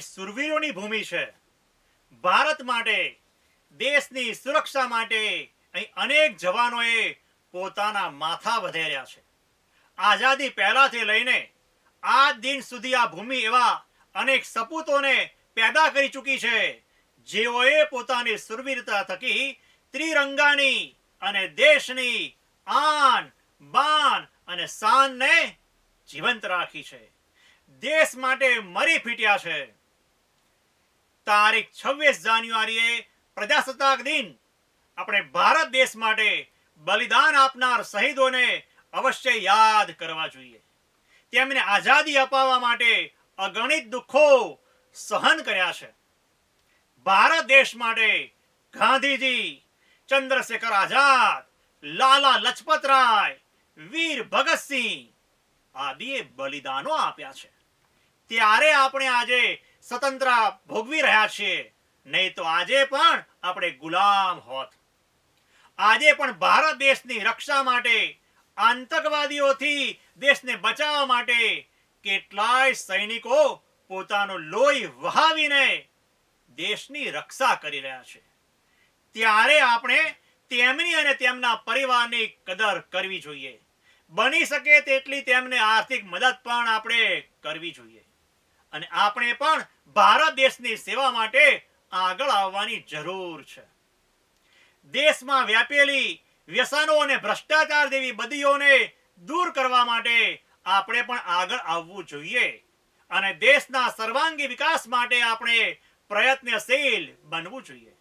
સુરવીરોની ભૂમિ છે. ભારત માટે, દેશની સુરક્ષા માટે અહીં અનેક જવાનોએ પોતાના માથા વધેર્યા છે. આઝાદી પહેલાથી લઈને આ દિન સુધી આ ભૂમિ એવા અનેક સપૂતોને પેદા કરી ચૂકી છે, જેઓએ પોતાની સુરવીરતા થકી ત્રિરંગાની અને દેશની આન, બાન અને શાનને જીવંત રાખી છે. દેશ માટે મરી ફીટ્યા છે. તારીખ છવ્વીસ જાન્યુઆરીએ પ્રજાસત્તાક દિન. આપણે ભારત દેશ માટે બલિદાન આપનાર શહીદોને અવશ્ય યાદ કરવા જોઈએ. તેમને આઝાદી અપાવવા માટે અગણિત દુઃખો સહન કર્યા છે. ભારત દેશ માટે ગાંધીજી, ચંદ્રશેખર આઝાદ, લાલા લજપત રાય, વીર ભગતસિંહ આદિએ બલિદાનો આપ્યા છે. ત્યારે આપણે આજે સ્વતંત્ર ભોગવી રહ્યા છીએ. નહીં તો આજે પણ આપણે ગુલામ હોત. આજે પણ ભારત દેશની રક્ષા માટે, આતંકવાદીઓથી દેશને બચાવવા માટે કેટલાય સૈનિકો પોતાનો લોહી વહાવીને દેશની રક્ષા કરી રહ્યા છે. ત્યારે આપણે તેમની અને તેમના પરિવારની કદર કરવી જોઈએ. બની શકે તેટલી તેમને આર્થિક મદદ પણ આપણે કરવી જોઈએ. અને આપણે પણ ભારત દેશની સેવા માટે આગળ આવવાની જરૂર છે. દેશમાં વ્યાપેલી વ્યસનો અને ભ્રષ્ટાચાર જેવી બદીઓને દૂર કરવા માટે આપણે પણ આગળ આવવું જોઈએ અને દેશના સર્વાંગી વિકાસ માટે આપણે પ્રયત્નશીલ બનવું જોઈએ.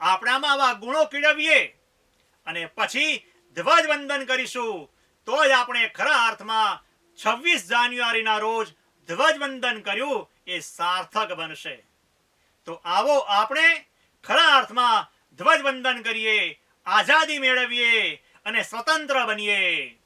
આપણામાં આવા ગુણો કેળવીએ અને પછી ધ્વજવંદન કરીશું, તો જ આપણે ખરા અર્થમાં છવ્વીસ જાન્યુઆરીના રોજ ધ્વજવંદન કર્યું એ સાર્થક બનશે. તો આવો આપણે ખરા અર્થમાં ધ્વજવંદન કરીએ, આઝાદી મેળવીએ અને સ્વતંત્ર બનીએ.